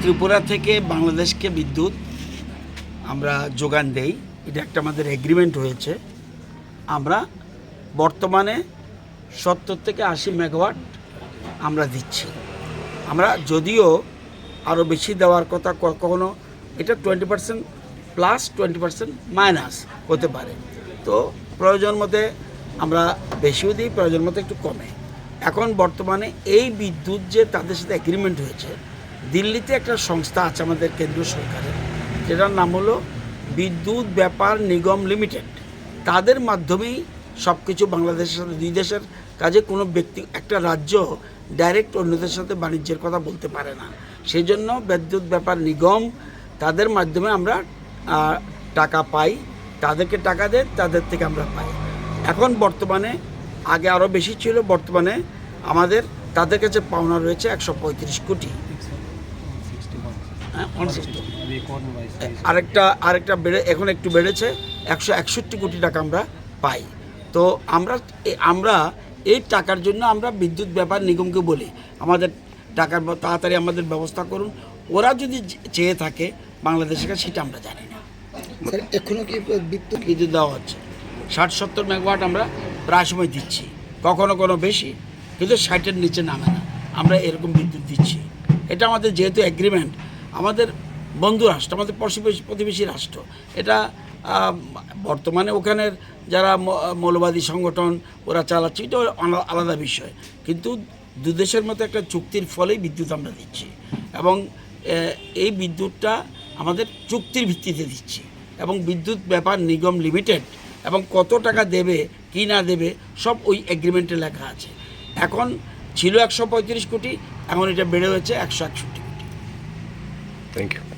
ত্রিপুরা থেকে বাংলাদেশকে বিদ্যুৎ আমরা যোগান দেই। এটা একটা আমাদের এগ্রিমেন্ট হয়েছে আমরা বর্তমানে সত্তর থেকে আশি মেগাওয়াট আমরা দিচ্ছি। আমরা যদিও আরও বেশি দেওয়ার কথা কখনো, এটা twenty percent plus twenty percent minus হতে পারে। তো প্রয়োজন মতে আমরা বেশিও দিই, প্রয়োজন মতো একটু কমে। এখন বর্তমানে এই বিদ্যুৎ যে তাদের সাথে অ্যাগ্রিমেন্ট হয়েছে, দিল্লিতে একটা সংস্থা আছে আমাদের কেন্দ্রীয় সরকারের, যেটার নাম হলো বিদ্যুৎ ব্যাপার নিগম লিমিটেড। তাদের মাধ্যমেই সব কিছু বাংলাদেশের সাথে, দুই দেশের কাজে কোনো ব্যক্তি, একটা রাজ্য ডাইরেক্ট অন্যদের সাথে বাণিজ্যের কথা বলতে পারে না। সেই জন্য বিদ্যুৎ ব্যাপার নিগম তাদের মাধ্যমে আমরা টাকা পাই। তাদেরকে টাকা দেয়, তাদের থেকে আমরা পাই। এখন বর্তমানে আগে আরও বেশি ছিল বর্তমানে আমাদের তাদের কাছে পাওনা রয়েছে একশো পঁয়ত্রিশ কোটি। হ্যাঁ আরেকটা আরেকটা বেড়ে এখন একটু বেড়েছে একশো একষট্টি কোটি টাকা আমরা পাই। তো আমরা আমরা এই টাকার জন্য আমরা বিদ্যুৎ ব্যাপার নিগমকে বলি আমাদের টাকার তাড়াতাড়ি আমাদের ব্যবস্থা করুন। ওরা যদি চেয়ে থাকে বাংলাদেশের কাছে সেটা আমরা জানি না। স্যার এখনও কি বিদ্যুৎ বিদ্যুৎ দেওয়া হচ্ছে। ষাট সত্তর মেগাওয়াট আমরা প্রায় সময় দিচ্ছি। কখনো কোনো বেশি, কিন্তু ষাটের নিচে নামে না। আমরা এরকম বিদ্যুৎ দিচ্ছি। এটা আমাদের যেহেতু অ্যাগ্রিমেন্ট আমাদের বন্ধু রাষ্ট্র, আমাদের প্রতিবেশী প্রতিবেশী রাষ্ট্র। এটা বর্তমানে ওখানের যারা মৌলবাদী সংগঠন, ওরা চালাচ্ছে, এটা আলাদা বিষয়। কিন্তু দু দেশের মতো একটা চুক্তির ফলেই বিদ্যুৎ আমরা দিচ্ছি। এবং এই বিদ্যুৎটা আমাদের চুক্তির ভিত্তিতে দিচ্ছি। এবং বিদ্যুৎ ব্যাপার নিগম লিমিটেড এবং কত টাকা দেবে, কি না দেবে, সব ওই এগ্রিমেন্টে লেখা আছে। এখন ছিল একশো পঁয়ত্রিশ কোটি, এখন এটা বেড়ে হয়েছে একশো একষট্টি কোটি। Thank you